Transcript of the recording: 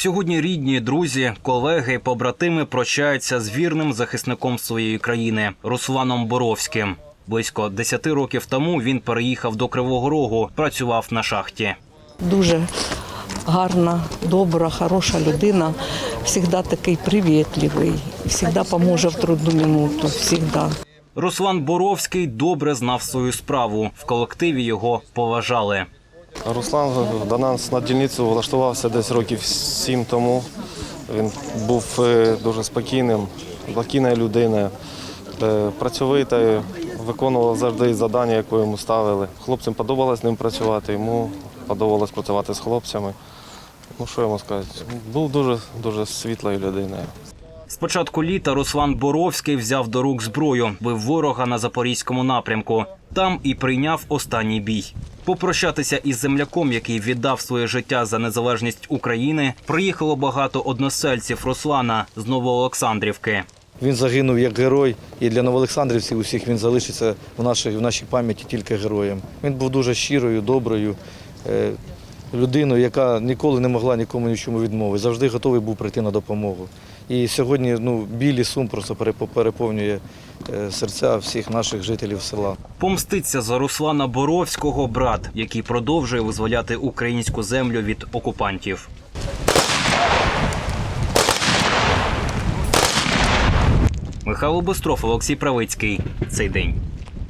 Сьогодні рідні, друзі, колеги, побратими прощаються з вірним захисником своєї країни Русланом Боровським. Близько 10 років тому він переїхав до Кривого Рогу, працював на шахті. Дуже гарна, добра, хороша людина. Завжди такий привітливий, завжди поможе в трудну минуту. Завжди. Руслан Боровський добре знав свою справу. В колективі його поважали. Руслан до нас на дільницю влаштувався десь років сім тому. Він був е, дуже спокійним, спокійною людиною, е, працьовитою, виконував завжди завдання, яке йому ставили. Хлопцям подобалось з ним працювати, йому подобалось працювати з хлопцями. Ну що йому сказати? Був дуже дуже світлою людиною. З початку літа Руслан Боровський взяв до рук зброю, бив ворога на запорізькому напрямку. Там і прийняв останній бій. Попрощатися із земляком, який віддав своє життя за незалежність України, приїхало багато односельців Руслана з Новоолександрівки. Він загинув як герой, і для новоолександрівців усіх він залишиться в нашій, в нашій пам'яті тільки героєм. Він був дуже щирою, доброю людиною, яка ніколи не могла нікому нічому відмовити. Завжди готовий був прийти на допомогу. І сьогодні ну, білий сум просто перепо- переповнює е, серця всіх наших жителів села. Помститься за Руслана Боровського брат, який продовжує визволяти українську землю від окупантів. Михайло Бостров, Олексій Правицький. Цей день.